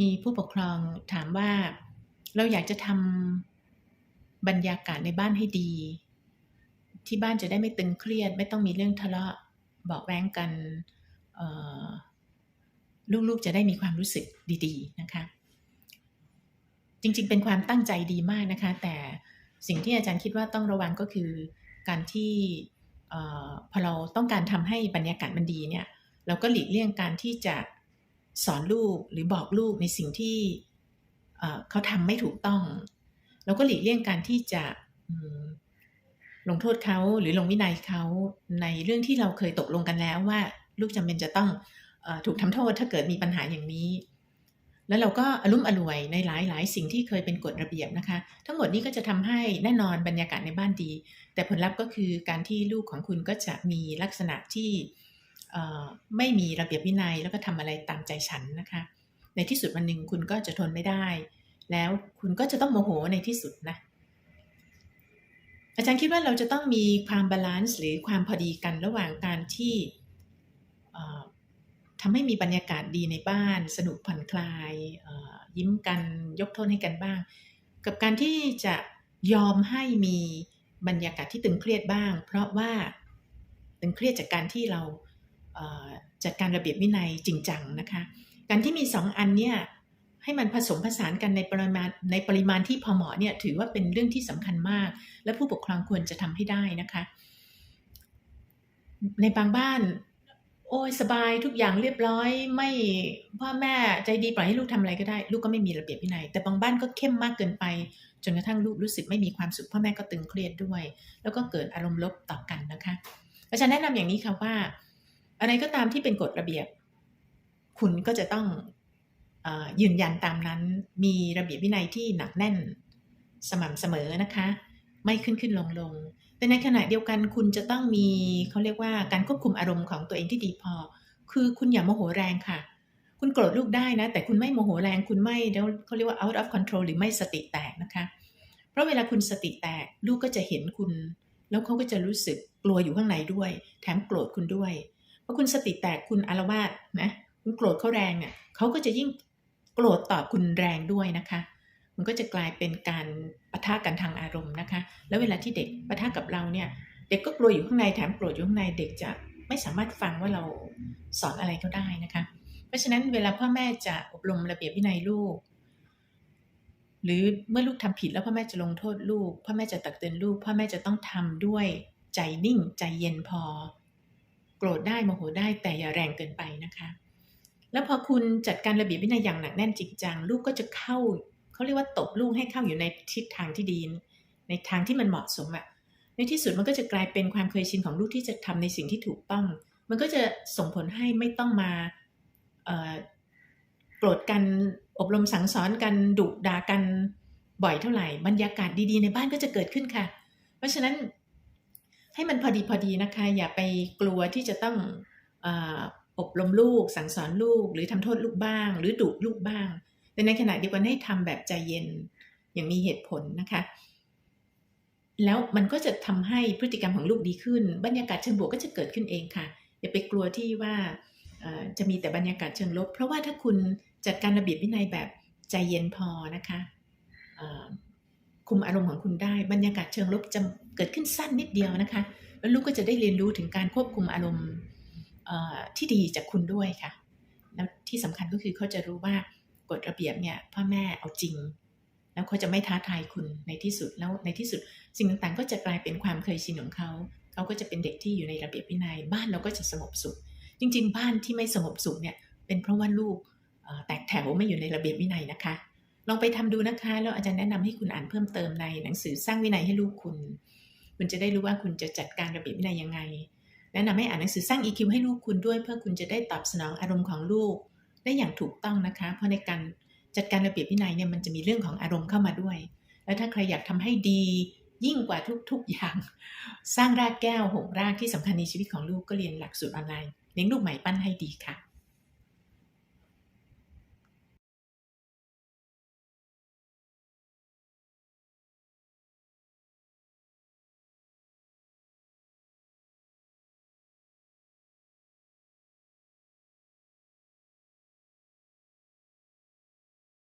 มีผู้ปกครองถามว่า เราอยากจะทำบรรยากาศในบ้านให้ดี ที่บ้านจะได้ไม่ตึงเครียด ไม่ต้องมีเรื่องทะเลาะเบาแว้งกันลูกๆจะได้มีความรู้สึกดีๆนะคะ จริงๆ เป็นความตั้งใจดีมากนะคะ แต่สิ่งที่อาจารย์คิดว่าต้องระวังก็คือการที่พอเราต้องการทำให้บรรยากาศมันดีเนี่ย เราก็หลีกเลี่ยงการที่จะ สอนลูกหรือบอกลูกในสิ่งที่เขาทำไม่ถูกต้อง เราก็หลีกเลี่ยงการที่จะลงโทษเขาหรือลงวินัยเขาในเรื่องที่เราเคยตกลงกันแล้วว่า ลูกจำเป็นจะต้องอถูกทำโทษถ้าเกิดมีปัญหาอย่างนี้ แล้วเราก็อารมณ์อร่วยในหลายหลายสิ่งที่เคยเป็นกฎระเบียบนะคะ ทั้งหมดนี้ก็จะทำให้แน่นอนบรรยากาศในบ้านดี แต่ผลลัพธ์ก็คือการที่ลูกของคุณก็จะมีลักษณะที่ ไม่มีระเบียบวินัยแล้วก็ทำอะไรตามใจฉันนะคะ ในที่สุดวันหนึ่งคุณก็จะทนไม่ได้ แล้วคุณก็จะต้องโมโหในที่สุดนะ อาจารย์คิดว่าเราจะต้องมีความบาลานซ์หรือความพอดีกันระหว่างการที่ทำให้มีบรรยากาศดีในบ้าน สนุกผ่อนคลาย ยิ้มกันยกโทษให้กันบ้าง กับการที่จะยอมให้มีบรรยากาศที่ตึงเครียดบ้าง เพราะว่าตึงเครียดจากการที่เรา จัดการระเบียบวินัยจริงจังนะคะการที่มีสองอันเนี่ยให้มันผสมผสานกันในปริมาณในปริมาณที่พอเหมาะเนี่ยถือว่าเป็นเรื่องที่สำคัญมาก และผู้ปกครองควรจะทำให้ได้นะคะ ในบางบ้าน โอ้ยสบายทุกอย่างเรียบร้อย ไม่พ่อแม่ใจดีปล่อยให้ลูกทำอะไรก็ได้ ลูกก็ไม่มีระเบียบวินัยแต่บางบ้านก็เข้มมากเกินไป จนกระทั่งลูกรู้สึกไม่มีความสุขพ่อแม่ก็ตึงเครียดด้วย แล้วก็เกิดอารมณ์ลบต่อกันนะคะอาจารย์แนะนำอย่างนี้ค่ะว่า อะไรก็ตามที่เป็นกฎระเบียบ คุณก็จะต้องอยืนยันตามนั้น มีระเบียบวินัยที่หนักแน่น สม่ำเสมอนะคะ ไม่ขึ้นขึ้นลงลงแต่ในขณะเดียวกันคุณจะต้องมีเขาเรียกว่าการควบคุมอารมณ์ของตัวเองที่ดีพอ คือคุณอย่าโมโหแรงค่ะ คุณโกรธลูกได้นะ แต่คุณไม่โมโหแรง คุณไม่เขาเรียกว่า out of control หรือไม่สติแตกนะคะ เพราะเวลาคุณสติแตกลูกก็จะเห็นคุณ แล้วเขาก็จะรู้สึกกลัวอยู่ข้างในด้วย แถมโกรธคุณด้วย ราะคุณสติแตกคุณอารวาสนะ คุณโกรธเขาแรงเนี่ยเขาก็จะยิ่งโกรธตอบคุณแรงด้วยนะคะ มันก็จะกลายเป็นการปะทะกันทางอารมณ์นะคะ แล้วเวลาที่เด็กปะทะกับเราเนี่ย เด็กก็กลัวอยู่ข้างในแถมโกรธอยู่ข้างในเด็กจะไม่สามารถฟังว่าเราสอนอะไรก็ได้นะคะ เพราะฉะนั้นเวลาพ่อแม่จะอบรมระเบียบวินัยลูก หรือเมื่อลูกทำผิดแล้วพ่อแม่จะลงโทษลูก พ่อแม่จะตักเตือนลูก พ่อแม่จะต้องทำด้วยใจนิ่งใจเย็นพอ โกรธได้โมโหได้แต่อย่าแรงเกินไปนะคะ แล้วพอคุณจัดการระเบียบวินัยอย่างหนักแน่นจริงจังลูกก็จะเข้าเขาเรียกว่าตบลูกให้เข้าอยู่ในทิศทางที่ดี ในทางที่มันเหมาะสมอะในที่สุดมันก็จะกลายเป็นความเคยชินของลูกที่จะทำในสิ่งที่ถูกต้อง มันก็จะส่งผลให้ไม่ต้องมาโกรธกันอบรมสั่งสอนกันดุด่ากันบ่อยเท่าไหร่ บรรยากาศดีๆ ในบ้านก็จะเกิดขึ้นค่ะ เพราะฉะนั้น ให้มันพอดีพอดีนะคะ อย่าไปกลัวที่จะต้องอบรมลูก สั่งสอนลูก หรือทำโทษลูกบ้าง หรือดุลูกบ้าง แต่ในขณะเดียวกันให้ทำแบบใจเย็นอย่างมีเหตุผลนะคะ แล้วมันก็จะทำให้พฤติกรรมของลูกดีขึ้น บรรยากาศเชิงบวกก็จะเกิดขึ้นเองค่ะ อย่าไปกลัวที่ว่าจะมีแต่บรรยากาศเชิงลบ เพราะว่าถ้าคุณจัดการระเบียบวินัยแบบใจเย็นพอนะคะคุมอารมณ์ของคุณได้ บรรยากาศเชิงลบจะ เกิดขึ้นสั้นนิดเดียวนะคะ แล้วลูกก็จะได้เรียนรู้ถึงการควบคุมอารมณ์ที่ดีจากคุณด้วยค่ะ แล้วที่สำคัญก็คือเขาจะรู้ว่ากฎระเบียบเนี่ยพ่อแม่เอาจริง แล้วเขาจะไม่ท้าทายคุณในที่สุดแล้วในที่สุด สิ่งต่างๆ ก็จะกลายเป็นความเคยชินของเขาเขาก็จะเป็นเด็กที่อยู่ในระเบียบวินยัย บ้านเราก็จะสงบสุข จริง ๆ บ้านที่ไม่สงบสุขเนี่ยเป็นเพราะว่าลูกแตกแถวไม่อยู่ในระเบียบวินัยนะคะ ลองไปทำดูนะคะแล้วอาจารย์แนะนำให้คุณอ่านเพิ่มเติมในหนังสือสร้างวินัยให้ลูกคุณ คุณจะได้รู้ว่าคุณจะจัดการระเบียบวินัยยังไง แนะนำให้อ่านหนังสือสร้าง EQ ให้ลูกคุณด้วย เพื่อคุณจะได้ตอบสนองอารมณ์ของลูก ได้อย่างถูกต้องนะคะ เพราะในการจัดการระเบียบวินัยเนี่ยมันจะมีเรื่องของอารมณ์เข้ามาด้วย แล้วถ้าใครอยากทำให้ดียิ่งกว่าทุก ๆอย่าง สร้างรากแก้วหกรากที่สำคัญในชีวิตของลูกก็เรียนหลักสูตรออนไลน์เลี้ยงลูกใหม่ปั้นให้ดีค่ะ